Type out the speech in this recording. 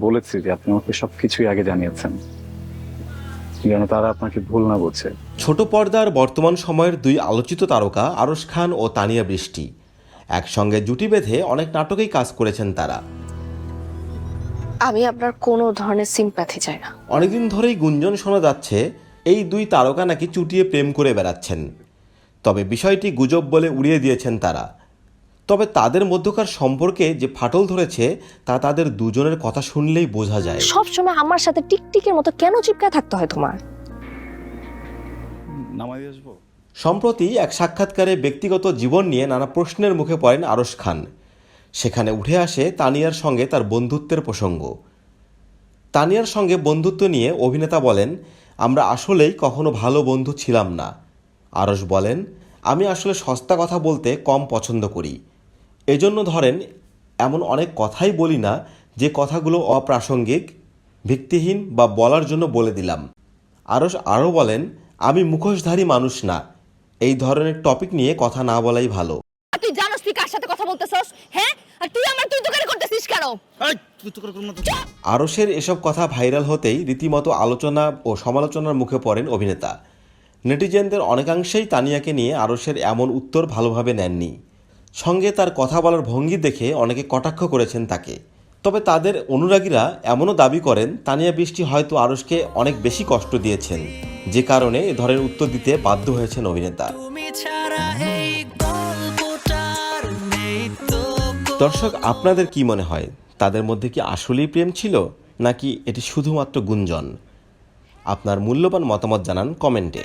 বলেছি যে আপনি আমাকে সবকিছুই আগে জানিয়েছেন। যেন তারা আপনাকে ভুল না বোঝে। ছোট পর্দার বর্তমান সময়ের দুই আলোচিত তারকা আরশ খান ও তানিয়া বৃষ্টি। একসঙ্গে জুটি বেঁধে অনেক নাটকেই কাজ করেছেন তারা। আমি আপনার কোনো ধরনের সিম্প্যাথি চাই না। অনেকদিন ধরেই গুঞ্জন শোনা যাচ্ছে এই দুই তারকা নাকি চুটিয়ে প্রেম করে বেড়াচ্ছেন। তবে বিষয়টি গুজব বলে উড়িয়ে দিয়েছেন তারা। তবে তাদের মধ্যকার সম্পর্কে যে ফাটল ধরেছে তা তাদের দুজনের কথা শুনলেই বোঝা যায়। সব সময় আমার সাথে টিকটিকের মতো কেন চিপকায় থাকতে হয় তোমার? আসব? সম্প্রতি এক সাক্ষাৎকারে ব্যক্তিগত জীবন নিয়ে নানা প্রশ্নের মুখে পড়েন আরশ খান। সেখানে উঠে আসে তানিয়ার সঙ্গে তার বন্ধুত্বের প্রসঙ্গ। তানিয়ার সঙ্গে বন্ধুত্ব নিয়ে অভিনেতা বলেন আমরা আসলেই কখনো ভালো বন্ধু ছিলাম না। আরশ বলেন আমি আসলে সস্তা কথা বলতে কম পছন্দ করি। এজন্য ধরেন এমন অনেক কথাই বলি না যে কথাগুলো অপ্রাসঙ্গিক ভিত্তিহীন বা বলার জন্য বলে দিলাম। আরশ আরও বলেন আমি মুখোশধারী মানুষ না। এই ধরনের টপিক নিয়ে কথা না বলাই ভালো। আর তুই জানোস তুই কার সাথে কথা বলতেছস? হ্যাঁ? আর তুই আমার তুই তুকারি করতেছিস কেন? আরশের এসব কথা ভাইরাল হতেই রীতিমতো আলোচনা ও সমালোচনার মুখে পড়েন অভিনেতা। নেটিজেনদের অনেকাংশেই তানিয়াকে নিয়ে আরশের এমন উত্তর ভালোভাবে নেননি। সঙ্গে তার কথা বলার ভঙ্গি দেখে অনেকে কটাক্ষ করেছেন তাকে। তবে তাদের অনুরাগীরা এমনও দাবি করেন তানিয়া বৃষ্টি হয়তো আরশকে অনেক বেশি কষ্ট দিয়েছেন। যে কারণে এ ধরনের উত্তর দিতে বাধ্য হয়েছেন অভিনেতা। দর্শক আপনাদের কি মনে হয়? তাদের মধ্যে কি আসলেই প্রেম ছিল নাকি এটি শুধুমাত্র গুঞ্জন? আপনার মূল্যবান মতামত জানান কমেন্টে।